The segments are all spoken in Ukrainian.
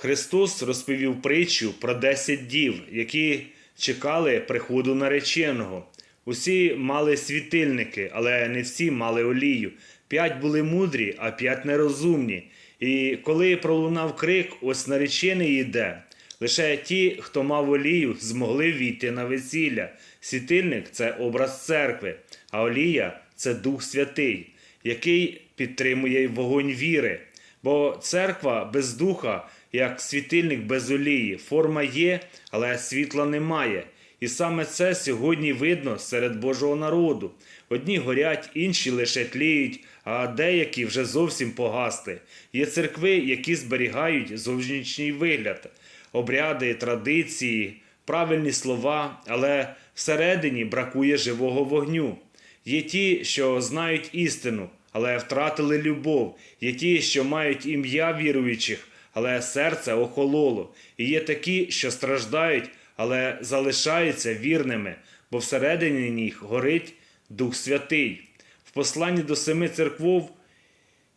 Христос розповів притчу про десять дів, які чекали приходу нареченого. Усі мали світильники, але не всі мали олію. П'ять були мудрі, а п'ять нерозумні. І коли пролунав крик, ось наречений іде. Лише ті, хто мав олію, змогли війти на весілля. Світильник це образ церкви, а олія це Дух Святий, який підтримує вогонь віри. Бо церква без духа, як світильник без олії, форма є, але світла немає. І саме це сьогодні видно серед Божого народу. Одні горять, інші лише тліють, а деякі вже зовсім погасли. Є церкви, які зберігають зовнішній вигляд, обряди, традиції, правильні слова, але всередині бракує живого вогню. Є ті, що знають істину, але втратили любов. Є ті, що мають ім'я віруючих, але серце охололо. І є такі, що страждають, але залишаються вірними, бо всередині них горить Дух Святий. В посланні до семи церквов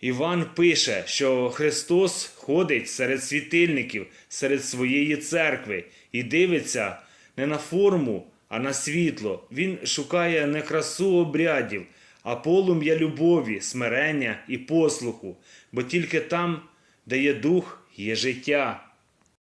Іван пише, що Христос ходить серед світильників, серед своєї церкви і дивиться не на форму, а на світло. Він шукає не красу обрядів, а полум'я любові, смирення і послуху, бо тільки там, де є дух, є життя.